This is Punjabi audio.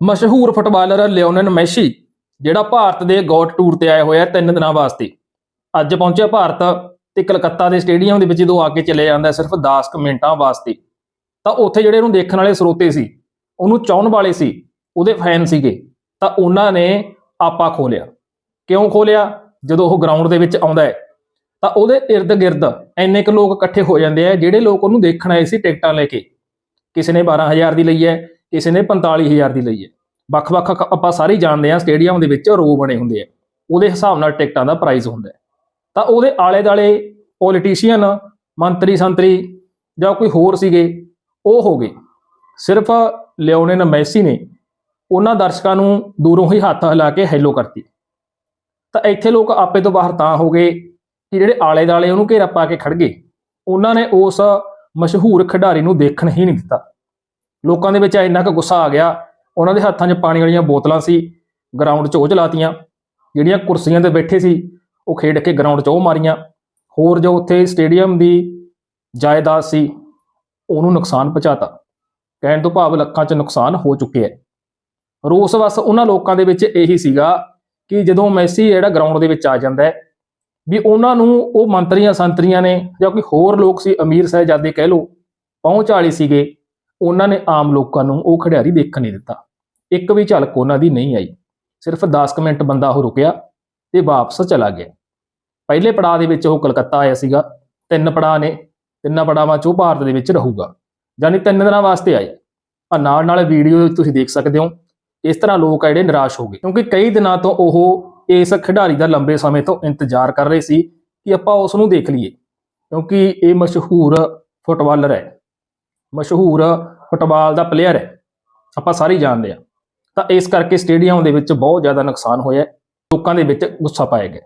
ਮਸ਼ਹੂਰ ਫੁੱਟਬਾਲਰ ਲਿਓਨਨ ਮੈਸੀ, ਜਿਹੜਾ ਭਾਰਤ ਦੇ ਗੋਟ ਟੂਰ ਤੇ ਆਇਆ ਹੋਇਆ ਤਿੰਨ ਦਿਨਾਂ ਵਾਸਤੇ। ਅੱਜ ਪਹੁੰਚਿਆ ਭਾਰਤ ਤੇ ਕਲਕੱਤਾ ਦੇ ਸਟੇਡੀਅਮ ਦੇ ਵਿੱਚ ਜਦੋਂ ਆ ਕੇ ਚਲੇ ਜਾਂਦਾ ਸਿਰਫ 10 ਕੁ ਮਿੰਟਾਂ ਵਾਸਤੇ। ਤਾਂ ਉੱਥੇ ਜਿਹੜੇ ਉਹਨੂੰ ਦੇਖਣ ਵਾਲੇ ਸਰੋਤੇ ਸੀ, ਉਹਨੂੰ ਚਾਹਣ ਵਾਲੇ ਸੀ, ਉਹਦੇ ਫੈਨ ਸੀਗੇ, ਤਾਂ ਉਹਨਾਂ ਨੇ ਆਪਾ ਖੋਲਿਆ। ਕਿਉਂ ਖੋਲਿਆ? ਜਦੋਂ ਉਹ ਗਰਾਊਂਡ ਦੇ ਵਿੱਚ ਆਉਂਦਾ ਹੈ, ਤਾਂ ਉਹਦੇ ird ਗਿਰਦ ਇੰਨੇ ਕੁ ਲੋਕ ਇਕੱਠੇ ਹੋ ਜਾਂਦੇ ਆ, ਜਿਹੜੇ ਲੋਕ ਉਹਨੂੰ ਦੇਖਣ ਆਏ ਸੀ ਟਿਕਟਾਂ ਲੈ ਕੇ। ਕਿਸੇ ਨੇ 12000 ਦੀ ਲਈ ਹੈ ਕਿਸੇ ਨੇ 45000 ਦੀ ਲਈ ਹੈ। ਵੱਖ-ਵੱਖ ਆਪਾਂ ਸਾਰੇ ਜਾਣਦੇ ਆ ਸਟੇਡੀਅਮ ਦੇ ਵਿੱਚ ਰੋ ਬਣੇ ਹੁੰਦੇ ਆ। ਉਹਦੇ ਹਿਸਾਬ ਨਾਲ ਟਿਕਟਾਂ ਦਾ ਪ੍ਰਾਈਸ ਹੁੰਦਾ ਤਾਂ ਉਹਦੇ ਆਲੇ-ਦਾਲੇ ਪੋਲੀਟੀਸ਼ੀਅਨ ਮੰਤਰੀ ਸੰਤਰੀ ਜਾਂ ਕੋਈ ਹੋਰ ਸੀਗੇ, ਉਹ ਹੋ ਗਏ। ਸਿਰਫ ਲਿਓਨੇਲ ਮੈਸੀ ਨੇ ਉਹਨਾਂ ਦਰਸ਼ਕਾਂ ਨੂੰ ਦੂਰੋਂ ਹੀ ਹੱਥ ਹਿਲਾ ਕੇ ਹੈਲੋ ਕਰਤੀ। ਤਾਂ ਇੱਥੇ ਲੋਕ ਆਪੇ ਤੋਂ ਬਾਹਰ ਤਾਂ ਹੋ ਗਏ ਕਿ ਜਿਹੜੇ ਆਲੇ-ਦਾਲੇ ਉਹਨੂੰ ਘੇਰਾ ਪਾ ਕੇ ਖੜ ਗਏ, ਉਹਨਾਂ ਨੇ ਉਸ ਮਸ਼ਹੂਰ ਖਿਡਾਰੀ ਨੂੰ ਦੇਖਣ ਹੀ ਨਹੀਂ ਦਿੱਤਾ। ਲੋਕਾਂ ਦੇ ਵਿੱਚ ਇੰਨਾ ਕੁ ਗੁੱਸਾ ਆ ਗਿਆ। ਉਹਨਾਂ ਦੇ ਹੱਥਾਂ 'ਚ ਪਾਣੀ ਵਾਲੀਆਂ ਬੋਤਲਾਂ ਸੀ ਗਰਾਊਂਡ 'ਚ ਉਹ ਚਲਾਤੀਆਂ। ਜਿਹੜੀਆਂ ਕੁਰਸੀਆਂ ਤੇ ਬੈਠੇ ਸੀ, ਉਹ ਖੇਡ ਕੇ ਗਰਾਊਂਡ 'ਚ ਉਹ ਮਾਰੀਆਂ। ਹੋਰ ਜੋ ਉੱਥੇ ਸਟੇਡੀਅਮ ਦੀ ਜਾਇਦਾਦ ਸੀ, ਉਹਨੂੰ ਨੁਕਸਾਨ ਪਹੁੰਚਾਤਾ। ਕਹਿਣ ਤੋਂ ਭਾਵ ਲੱਖਾਂ 'ਚ ਨੁਕਸਾਨ ਹੋ ਚੁੱਕਿਆ ਹੈ। ਰੋਸ ਬਸ ਉਹਨਾਂ ਲੋਕਾਂ ਦੇ ਵਿੱਚ ਇਹੀ ਸੀਗਾ ਕਿ ਜਦੋਂ ਮੈਸੀ ਜਿਹੜਾ ਗਰਾਊਂਡ ਦੇ ਵਿੱਚ ਆ ਜਾਂਦਾ ਹੈ, ਵੀ ਉਹਨਾਂ ਨੂੰ ਉਹ ਮੰਤਰੀਆਂ ਸੰਤਰੀਆਂ ਨੇ ਜਾਂ ਕੋਈ ਹੋਰ ਲੋਕ ਸੀ, ਅਮੀਰ ਸਾਹਿਜ਼ਾਦੇ ਕਹਿ ਲਓ, ਪਹੁੰਚ ਵਾਲੇ ਸੀਗੇ ਉਹਨਾਂ ਨੇ ਆਮ ਲੋਕਾਂ ਨੂੰ ਉਹ ਖਿਡਾਰੀ ਦੇਖਣ ਨਹੀਂ ਦਿੱਤਾ। ਇੱਕ ਵੀ ਝਲਕ ਉਹਨਾਂ ਦੀ ਨਹੀਂ ਆਈ। ਸਿਰਫ 10 ਕੁ ਮਿੰਟ ਬੰਦਾ ਉਹ ਰੁਕਿਆ ਤੇ ਵਾਪਸ ਚਲਾ ਗਿਆ। ਪਹਿਲੇ ਪੜਾਅ ਦੇ ਵਿੱਚ ਉਹ ਕਲਕੱਤਾ ਆਇਆ ਸੀਗਾ। ਤਿੰਨ ਪੜਾਅ ਨੇ, ਤਿੰਨਾਂ ਪੜਾਵਾਂ 'ਚ ਉਹ ਭਾਰਤ ਦੇ ਵਿੱਚ ਰਹੂਗਾ। ਯਾਨੀ ਤਿੰਨ ਦਿਨਾਂ ਵਾਸਤੇ ਆਇਆ ਆ ਨਾਲ ਨਾਲ ਵੀਡੀਓ ਤੁਸੀਂ ਦੇਖ ਸਕਦੇ ਹੋ। ਇਸ ਤਰ੍ਹਾਂ ਲੋਕ ਆ ਜਿਹੜੇ ਨਿਰਾਸ਼ ਹੋ ਗਏ। ਕਿਉਂਕਿ ਕਈ ਦਿਨਾਂ ਤੋਂ ਉਹ ਇਸ ਖਿਡਾਰੀ ਦਾ ਲੰਬੇ ਸਮੇਂ ਤੋਂ ਇੰਤਜ਼ਾਰ ਕਰ ਰਹੇ ਸੀ ਕਿ ਆਪਾਂ ਉਸ ਨੂੰ ਦੇਖ ਲਈਏ। ਕਿਉਂਕਿ ਇਹ ਮਸ਼ਹੂਰ ਫੁੱਟਬਾਲਰ ਹੈ। ਮਸ਼ਹੂਰ ਫੁੱਟਬਾਲ ਦਾ ਪਲੇਅਰ ਹੈ। ਆਪਾਂ ਸਾਰੇ ਜਾਣਦੇ ਆ ਤਾਂ ਇਸ ਕਰਕੇ ਸਟੇਡੀਅਮ ਦੇ ਵਿੱਚ ਬਹੁਤ ਜ਼ਿਆਦਾ ਨੁਕਸਾਨ ਹੋਇਆ ਲੋਕਾਂ ਦੇ ਵਿੱਚ ਗੁੱਸਾ ਪਾਇਆ ਗਿਆ